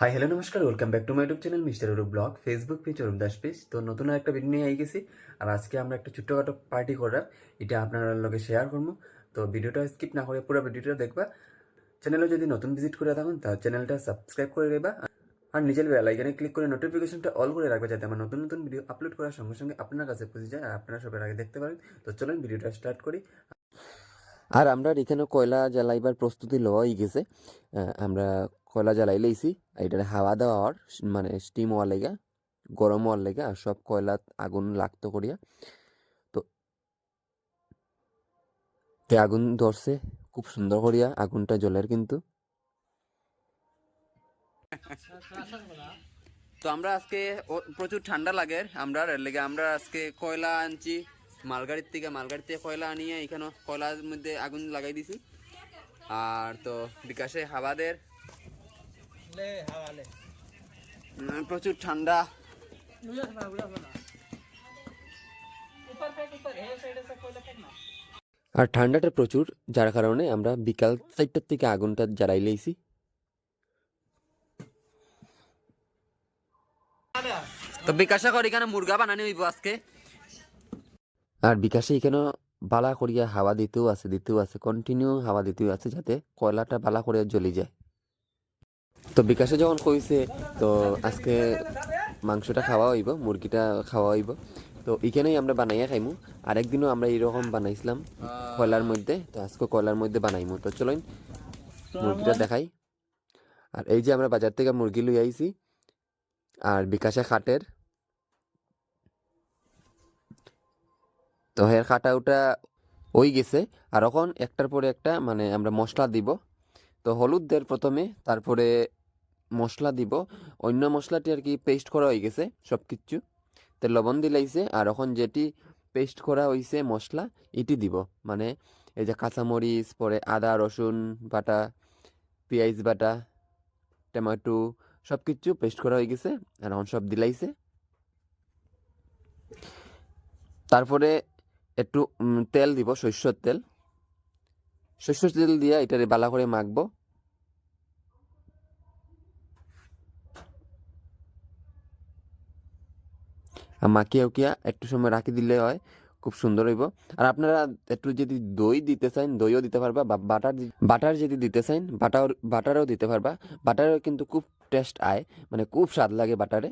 High hello নমস্কার welcome back to my YouTube channel mister Arup blog Facebook page Arup Das page তো নতুন একটা video নিয়ে গেছি, আর আজকে আমরা একটা ছোট্টখাটো পার্টি করার, এটা আপনার লোকে শেয়ার করব। তো ভিডিওটা স্কিপ না করে পুরো ভিডিওটা দেখবা। চ্যানেলে যদি নতুন ভিজিট করে থাকুন, তাহলে চ্যানেলটা সাবস্ক্রাইব করে দেবা আর নিজের বেল আইকনে ক্লিক করে নোটিফিকেশনটা অল করে রাখবে, যাতে আমার নতুন নতুন ভিডিও আপলোড করার সঙ্গে সঙ্গে আপনার কাছে পৌঁছে যায়, আর আপনারা সবার আগে দেখতে পারেন। তো চলুন ভিডিওটা স্টার্ট করি। আর আমরা এখানে কয়লা জ্বালাইবার প্রস্তুতি লওয়াই গেছে। আমরা কয়লা জ্বালাই লইছি এটার হাওয়া দেওয়ার মানে স্টিম হওয়ার লেগা গরম হওয়ার লেগা আর সব কয়লা আগুন লাগতো করিয়া। তো আগুন ধরছে খুব সুন্দর করিয়া আগুনটা জ্বলের কিন্তু। তো আমরা আজকে প্রচুর ঠান্ডা লাগে আমরা লেগে আমরা আজকে কয়লা আনছি মালগাড়ির থেকে মালগাড়ি থেকে কয়লা আনিয়ে এখানে কয়লার মধ্যে আগুন লাগাই দিছি। আর তো বিকাশে উম, প্রচুর ঠান্ডা। আর ঠান্ডাটা প্রচুর যার কারণে আমরা বিকাল চারটার থেকে আগুনটা জ্বালাই লইছি। তো বিকাশা কর এখানে মুরগা বানানি হইব আজকে? আর বিকাশে এখানে বালা করিয়া হাওয়া দিতেও আছে দিতেও আছে কন্টিনিউ হাওয়া দিতেও আছে যাতে কয়লাটা বালা করিয়া জ্বলি যায়। তো বিকাশে যখন কইছে, তো আজকে মাংসটা খাওয়া হইব, মুরগিটা খাওয়া হইব। তো এখানেই আমরা বানাইয়া খাইমু। আরেকদিনও আমরা এরকম বানাইছিলাম কয়লার মধ্যে, তো আজকে কয়লার মধ্যে বানাইমু। তো চলুন, মুরগিটা দেখাই। আর এই যে আমরা বাজার থেকে মুরগি লই আইছি, আর বিকাশে খাটের। তো হের খাটা ওটা ওই গেছে, আর এখন একটার পরে একটা মানে আমরা মশলা দিব। তো হলুদ দের প্রথমে, তারপরে মশলা দিব। অন্য মশলাটি আর কি পেস্ট করা হয়ে গেছে সব কিছু তো লবণ দিলাইছে আর এখন যেটি পেস্ট করা হয়েছে মশলা, এটি দিব। মানে এই যে কাঁচামরিচ, পরে আদা, রসুন বাটা, পেঁয়াজ বাটা, টমেটো সব কিছু পেস্ট করা হয়ে গেছে আর এখন সব দিলাইছে তারপরে একটু তেল দিব, সর্ষের তেল। সর্ষের তেল দিয়ে এটারে বালা করে মাখবো। মাখিয়া উকিয়া একটু সময় রাখি দিলে হয়, খুব সুন্দর হইব। আর আপনারা একটু যদি দই দিতে চান দইও দিতে পারবা বা বাটার বাটার যদি দিতে চান বাটার, বাটারও দিতে পারবা। বাটারও কিন্তু খুব টেস্ট আয় মানে খুব স্বাদ লাগে বাটারে।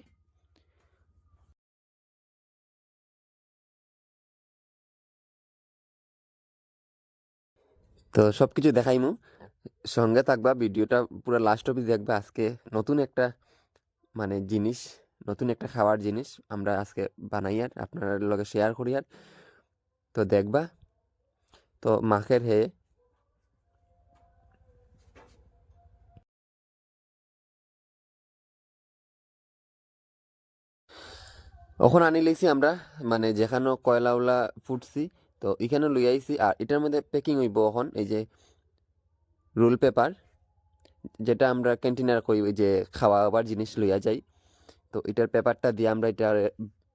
তো সব কিছু দেখাইমু। সঙ্গে থাকবা, ভিডিওটা পুরো লাস্ট অবধি দেখবা। আজকে নতুন একটা মানে জিনিস। নতুন একটা খাওয়ার জিনিস আমরা আজকে বানাই আর আপনার লগে শেয়ার করি আর। তো দেখবা, তো মাখের হে। ওখানে আনি লইছি আমরা মানে যেখানে কয়লা উলা ফুটছি, তো এখানে লই আইছি আর এটার মধ্যে প্যাকিং হইব এখন, এই যে রোল পেপার যেটা আমরা ক্যান্টিনার কই যে খাওয়াবার জিনিস লইয়া যাই। তো এটার পেপারটা দিয়ে আমরা এটা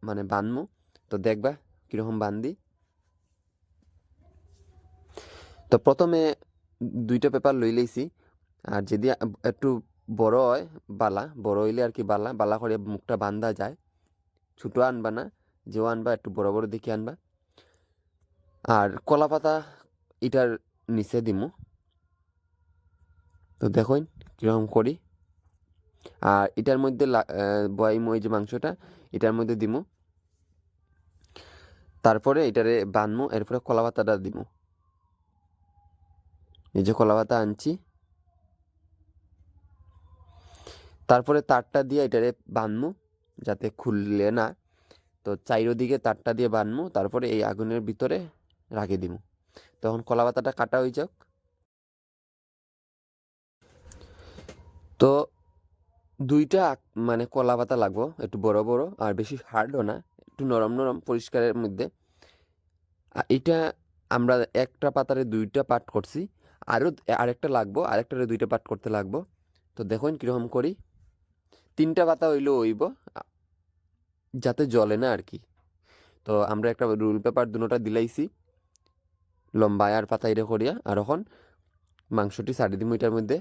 মানে বানমু তো দেখবা কীরকম বান্ধি তো প্রথমে দুইটা পেপার লই লইছি। আর যদি একটু বড় হয়, বালা, বড় হইলে আর কি বালা। বালা করে মুখটা বান্ধা যায়। ছোটো আনবা না, যেও আনবা, একটু বড় বড় দেখে আনবা। আর কলা পাতা এটার নিচে দিমু। তো দেখুন কীরকম করি। আর এটার মধ্যে বয়াইম মই যে মাংসটা, এটার মধ্যে দিমু। তারপরে এটারে বানমু, এরপরে কলা পাতাটা দিমু। এই যে কলা পাতা আনছি। তারপরে তারটা দিয়ে এটারে বানমু, যাতে খুললে না, তো চাইরো দিকে তারটা দিয়ে বানমু, তারপরে এই আগুনের ভিতরে রাখে দিমু। তখন কলা পাতাটা কাটা হয়ে যাক। তো দুইটা মানে কলা পাতা লাগবো, একটু বড় বড়, আর বেশি হার্ডও না, একটু নরম নরম, পরিষ্কারের মধ্যে। এটা আমরা একটা পাতারে দুইটা পাট করছি, আরও আরেকটা লাগবো, আরেকটারে দুইটা পাট করতে লাগবো। তো দেখুন কীরকম করি। তিনটা পাতা হইলেও হইব যাতে জলে না আর কি। তো আমরা একটা রুল পেপার দুটোটা দিলাইছি লম্বা আর পাতা এটা করিয়া আর এখন মাংসটি ছাড়ি দিমু এটার মধ্যে।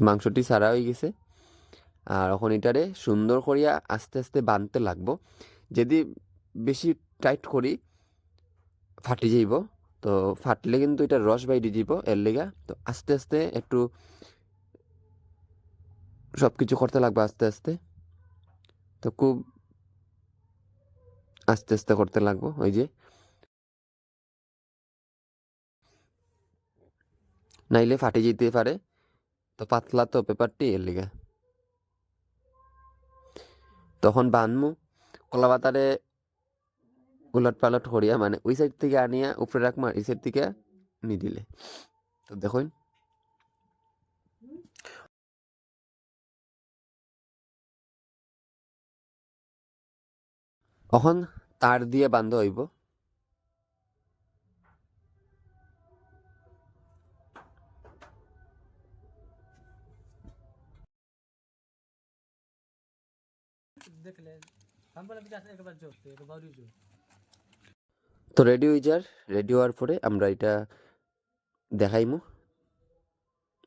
তো মাংসটি সারা হয়ে গেছে। আর এখন এটারে সুন্দর করিয়া আস্তে আস্তে বাঁধতে লাগবো। যদি বেশি টাইট করি, ফাটি যাইব। তো ফাটলে কিন্তু এটা রস বাইরে যাব এর লেগা। তো আস্তে আস্তে একটু সব কিছু করতে লাগবে আস্তে আস্তে। তো খুব আস্তে আস্তে করতে লাগবো, ওই যে। নাইলে ফাটে যেতে পারে। তো পাতলা তো পেপারটি এর লেগে। তখন বানমু কলা পাতারে উলট পালট করিয়া মানে ওই সাইড থেকে আনিয়া উপরে রাখমা, এই সাইড থেকে মিডিলে তো দেখুন। এখন তার দিয়ে বান্ধ হইব? তো রেডি হয়ে যার রেডি হওয়ার পরে আমরা এটা দেখাইমু।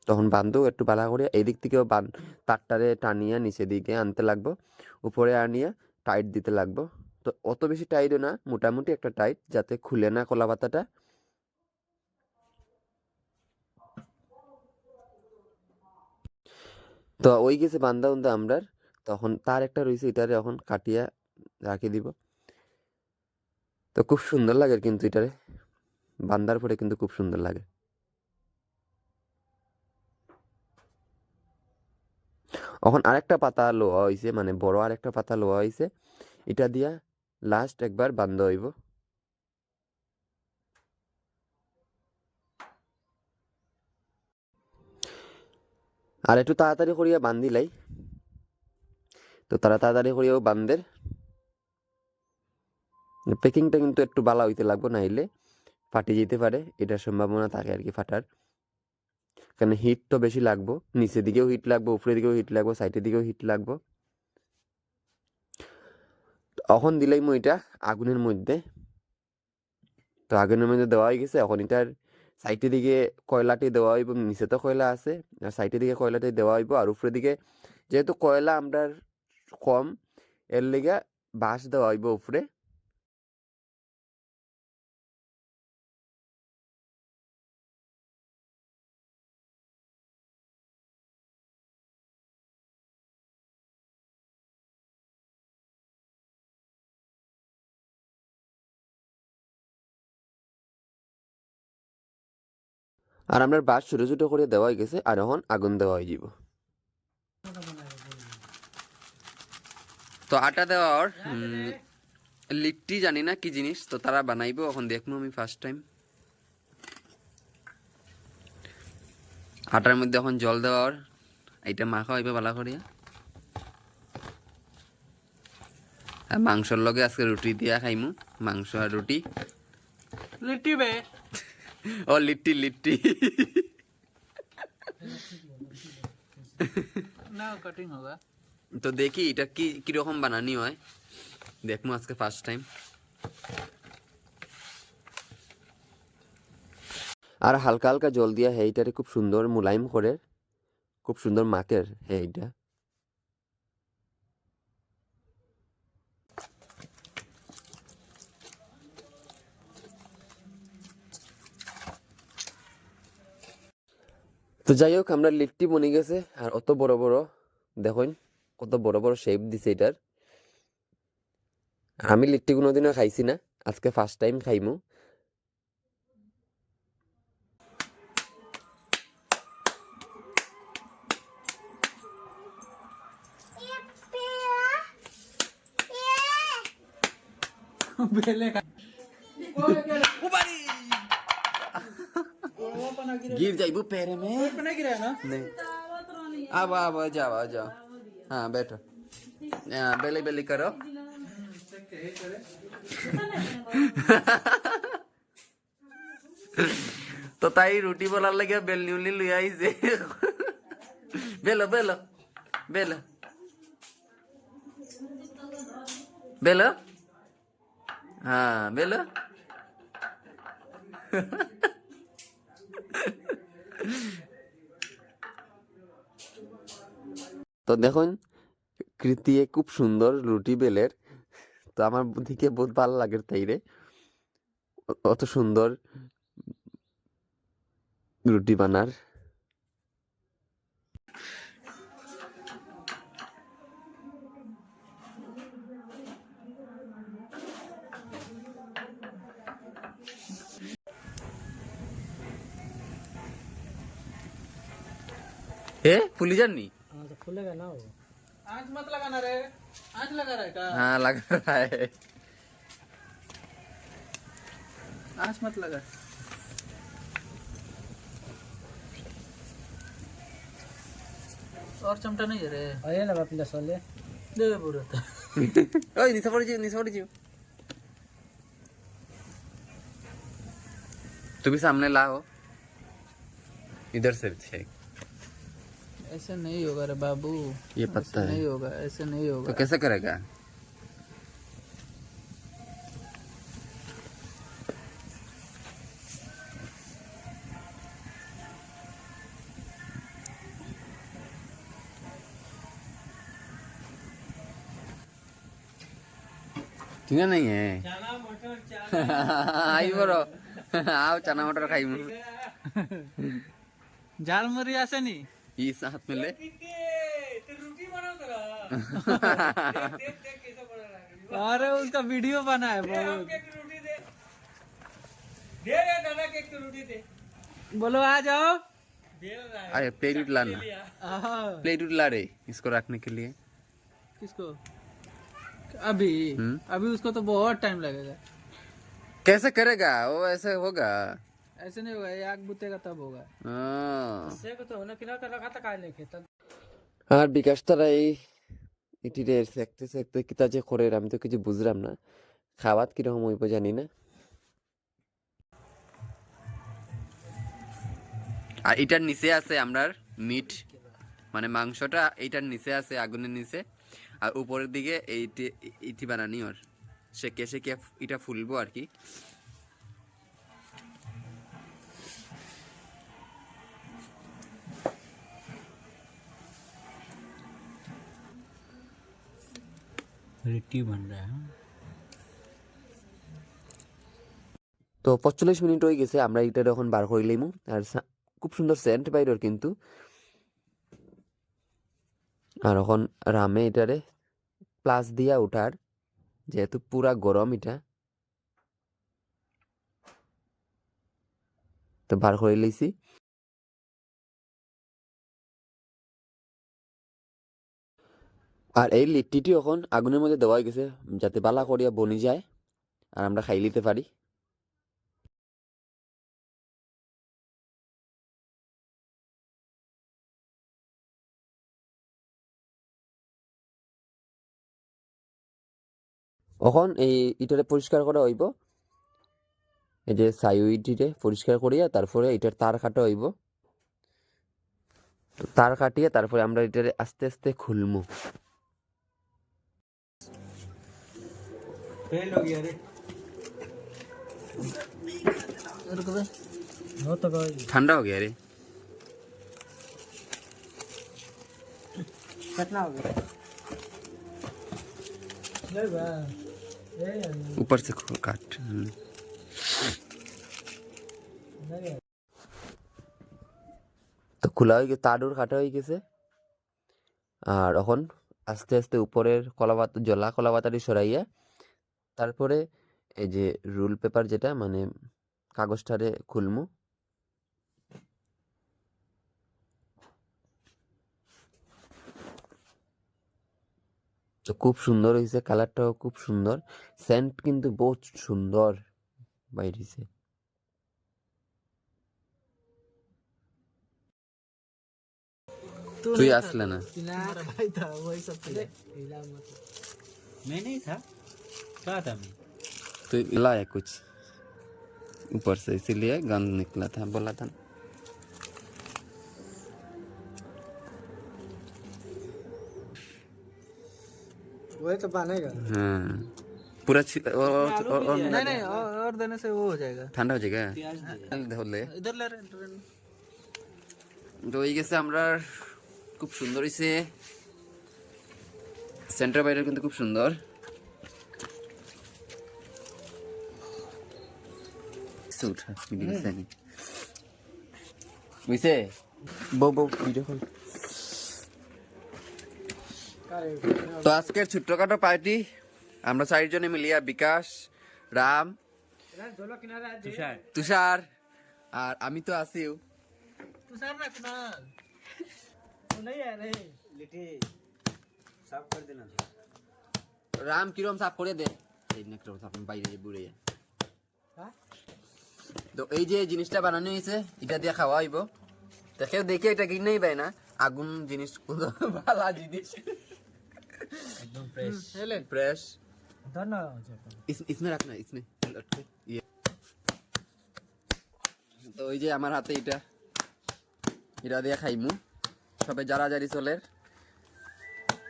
তখন বান্ধব একটু বালা করে এই দিক থেকেও বান তারটারে টানিয়া নিচে দিকে আনতে লাগবো, উপরে আনিয়া টাইট দিতে লাগবো। তো অত বেশি টাইটও না, মোটামুটি একটা টাইট যাতে খুলে না কলা পাতাটা তো ওই গেছে বান্দা উন্দা আমরার, তখন তার একটা রয়েছে এটারে এখন কাটিয়া রাখি দিব। তো খুব সুন্দর লাগে কিন্তু এটারে। বান্দার পরে কিন্তু খুব সুন্দর লাগে। এখন আরেকটা পাতা লোয়া হয়েছে মানে বড় আরেকটা পাতা লোয়া হয়েছে এটা দিয়া লাস্ট একবার বান্ধ হইব। আর একটু তাড়াতাড়ি করিয়া বান্ধিলাই তো তারা তাড়াতাড়ি করিয়াও বান্ধের প্যাকিংটা কিন্তু একটু বালা হইতে লাগবে, নাইলে ফাটে যেতে পারে, এটার সম্ভাবনা থাকে আর কি ফাটার। কারণ হিট তো বেশি লাগবো, নিচের দিকেও হিট লাগবো, উপরের দিকেও হিট লাগবো সাইডের দিকেও হিট লাগবো। এখন দিলাই মই এটা আগুনের মধ্যে। তো আগুনের মধ্যে দেওয়া হয়ে গেছে, এখন এটার সাইডের দিকে কয়লাটি দেওয়া হইব, নিচে তো কয়লা আছে, আর সাইডের দিকে কয়লাটি দেওয়া হইব, আর উপরের দিকে যেহেতু কয়লা আমরা কম, এর লেগে বাঁশ দেওয়া হইব উপরে। আর আমরা বাস ছোটো ছোটো করে দেওয়া গেছে, আর এখন আগুন দেওয়া হয়ে যাব তো আটা দেওয়ার লিট্টি জানি না কি জিনিস, তো তারা বানাইব, এখন দেখব আমি ফার্স্ট টাইম আটার মধ্যে এখন জল দেওয়ার এটা মাখা হইবে ভালো করিয়া আর মাংসর লগে আজকে রুটি দিয়া খাইমু, মাংস আর রুটি। বে। ও লিট্টি লিট্টি কাটিং তো দেখি এটা কি কীরকম বানানি হয়? দেখব আজকে ফার্স্ট টাইম আর হালকা হালকা জল দিয়া হেইটারে খুব সুন্দর মুলায়ম করে খুব সুন্দর মাকের হেইটা। তো যাই হোক আমরা লিট্টি বনে গেছে আর অত বড় বড় দেখুন কত বড় বড় শেপ দিছে এটার। আমি লিট্টি কোনোদিনও খাইছি না আজকে ফার্স্ট টাইম খাইমু। बेले गिर जाइबू पैरे में। तो नहीं गिरा ना नहीं अब अब जाओ आ जाओ। हाँ बैठो। हाँ बेली बेली करो। तो ताई रोटी बोला लगे बेलनी उलनी लुई आई से। बेलो बेलो बेलो। बेलो? हाँ बेलो। তো দেখুন কৃতিয়ে খুব সুন্দর রুটি বেলের। তো আমার দিকে বহুত ভালো লাগে তাই রে। অত সুন্দর রুটি বানার। ए फुली जानी हाँ तो खुलेगा ना वो। आँच मत लगाना रे। आँच लगा रहा है का? हाँ लग रहा है। आँच मत लगा। और चमटा नहीं रे। लगा प्लस वाले दे दे पूरा ओए निशा पड़ निशा पड़ जाओ तू भी सामने लाओ इधर से छे ऐसे नहीं होगा रे बाबू। ये पत्ता ऐसे है। नहीं होगा ऐसे नहीं होगा। तो कैसे करेगा? चना नहीं है? आई बरो आओ चना मटर खाई। जाल मरी ऐसे नहीं? इस हाथ में ले। अरे उसका वीडियो बना है बहुत। बोलो आ जाओ। अरे प्लेट लाना आहा, प्लेट ला रहे इसको रखने के लिए। किसको? अभी। हम्म। अभी उसको तो बहुत टाइम लगेगा। कैसे करेगा? वो ऐसे होगा। ऐसे नहीं होगा ये आग बुतेगा तब होगा हाँ। से को तो होने किना कर रखा था काय लेके तब আর বিকাশ তারা এই এটিরে সেকতে সেকতে কিতা যে করে আমি তো কিছু বুঝলাম না খাওয়াত কিরকম হইব জানি না আর এটার নিচে আছে আমরার মিট মানে মাংসটা এইটার নিচে আছে আগুনের নিচে আর উপরের দিকে এইটি ইটি বানানি ওর সেকে সেকে এটা ফুলবো আর কি लिट्टी बन रहा है তো পঁচল্লিশ মিনিট হয়ে গেছে আমরা এটা এখন বার করে লইমু আর সা- খুব সুন্দর সেন্ট বাইরের কিন্তু আর এখন রামে এটারে প্লাস দিয়া উঠার যেহেতু পুরা গরম এটা তো বার করে লইছি আর এই লিট্টিটি এখন আগুনের মধ্যে দেওয়া হয়ে গেছে, যাতে বালা করিয়া বনি যায়, আর আমরা খাই নিতে পারি। এখন এই ইটারে পরিষ্কার করা হইব। এই যে সাইউইটিরে পরিষ্কার করিয়া তারপরে এটার তার কাটা হইব। তার কাটিয়ে তারপরে আমরা এটারে আস্তে আস্তে খুলমু। फेल हो गया रे रुक बे हो तो गई ঠান্ডা हो गया रे कितना हो गया ले बा ए ऊपर से खो- काट हम्म। नहीं তো খোলা হয়ে গেছে তাডুর কাটা হয়ে গেছে আর এখন আস্তে আস্তে উপরের কলাপাত জলা কলাপাতাটি সরাইয়া তারপরে এই যে রুল পেপার যেটা মানে কাগজটারে খুলমু। তো খুব সুন্দর হয়েছে কালারটাও খুব সুন্দর। সেন্ট কিন্তু বহুত সুন্দর বাইরেছে। তুই আসলে না। कहा था मैं तो लाया कुछ ऊपर से इसीलिए गंद निकला था बोला था ना। वही तो बनेगा हाँ पूरा छि- और, और, और, और नहीं नहीं और, और देने से वो हो जाएगा ঠান্ডা হয়ে যায় प्याज दे হলে इधर ले रहे তো এই গেছে আমরা খুব সুন্দর হয়েছে সেন্টার বাইরে কিন্তু খুব সুন্দর নিচে উঠা নিচে বুঝছে বউ বউ ভিডিও কল তো আজকের ছোট্টখাটো পার্টি আমরা চারিজনে মিলিয়া বিকাশ রাম তুষার। আর আমি তো আসিও রাম কিরম সাফ করে দে? বাইরে বুড়ে যায় তো এই যে জিনিসটা বানানো হয়েছে এটা দিয়ে খাওয়া হইব দেখে দেখে এটা কিনেই পাই না আগুন জিনিস কোনো ভালো জিনিস একদম ফ্রেশ हेले ফ্রেশ ধন্যবাদ इस- इसमें रखना इसमें लटके ये তো ওই যে আমার হাতে এটা এটা দিয়ে খাইমু সবে যারা জারি চলের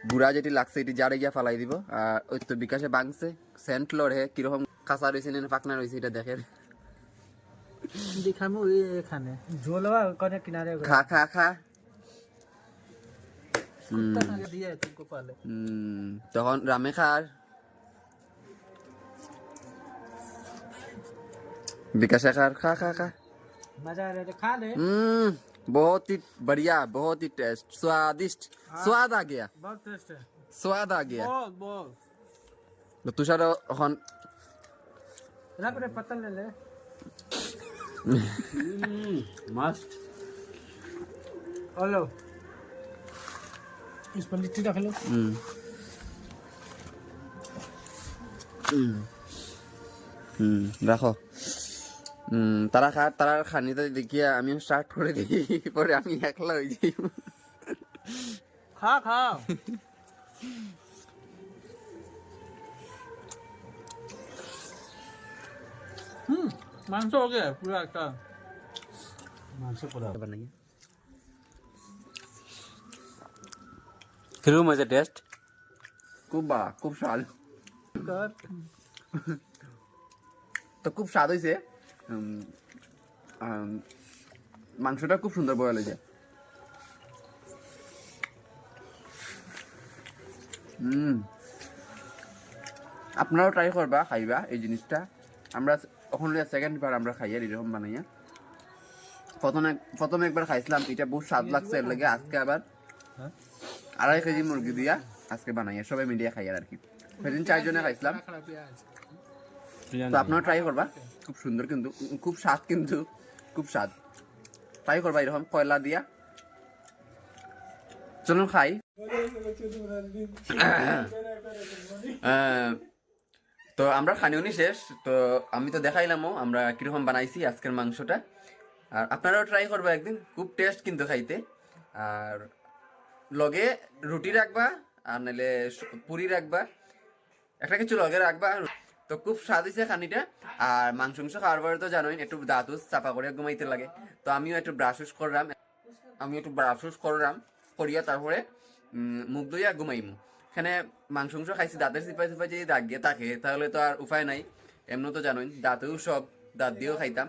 বুড়া যেটি লাগছে এটি জারে গিয়া ফালাই দিব আর ওই তো বিকাশে বাংছে সেন্ট লড়ে কিরকম কাঁচা রয়েছে না পাকনা রয়েছে এটা দেখেন खाने। झोलवा किनारे खा खा खा। हम्म। हम्म, विकास खार खा खा खा। मज़ा आ रहा है तो खा ले। हम्म, बहुत ही बढ़िया बहुत ही टेस्ट स्वादिष्ट। हाँ। स्वाद आ गया। बहुत टेस्ट है। स्वाद आ गया। बहुत बहुत। तो तुषार ले ले। মাস্ট हेलो इस पर लिट्टी रख लो হুম হুম হুম রাখো হুম তারা খা তারা খানিতে দেখিয়া আমিও স্টার্ট করে দিই পরে আমি একলা হয়ে যাই खा মাংস ওকে পুরো একটা মাংস পুরো হবে নাকি কীরকম হয়েছে টেস্ট খুব বা খুব স্বাদ তো খুব স্বাদ হয়েছে মাংসটা খুব সুন্দর বয়াল হয়েছে আপনারাও ট্রাই করবা খাইবা এই জিনিসটা. আমরা তখন সেকেন্ড বার আমরা খাইয়া এরকম বানাইয়া। প্রথমে প্রথমে একবার খাইছিলাম এটা বহুত স্বাদ লাগছে এর লাগে আজকে আবার হ্যাঁ? আড়াই কেজি মুরগি দিয়া আজকে বানাইয়া সবাই মিডিয়া খাইয়ার আর কি। সেদিন চারজনে খাইছিলাম। তো আপনারা ট্রাই করবা। খুব সুন্দর কিন্তু খুব স্বাদ কিন্তু খুব স্বাদ। ট্রাই করবা এরকম কয়লা দিয়া। চলুন খাই। তো আমরা খানিওনি শেষ, তো আমি তো দেখাইলামও, আমরা কীরকম বানাইছি আজকের মাংসটা। আর আপনারাও ট্রাই করবা একদিন, খুব টেস্ট কিন্তু খাইতে। আর লগে রুটি রাখবা, আর নাহলে পুরি রাখবা। একটা কিছু লগে রাখবা। তো খুব স্বাদ হয়েছে খানিটা। আর মাংস মাংস খাওয়ার পরে তো জানোই, একটু দাঁত চাপা করে ঘুমাইতে লাগে। তো আমিও একটু ব্রাশুস করলাম। আমি একটু ব্রাশুস করলাম, করিয়া তারপরে মুখ ধুইয়া ঘুমাইমু। এখানে মাংসংস খাইছি দাঁতের সিপাই সিপাই যদি দাগ গিয়ে থাকে তাহলে তো আর উপায় নাই। এমনি তো জানোই দাঁতেও সব দাঁত দিয়েও খাইতাম।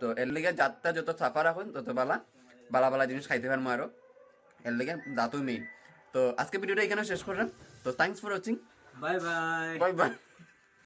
তো এর লেগে দাঁতটা যত সাফা রাখুন তত বালা বালা বালা জিনিস খাইতে পারব আরও এর লেগে দাঁতও মেইন তো আজকে ভিডিওটা এখানে শেষ করলাম। তো thanks for watching bye bye bye bye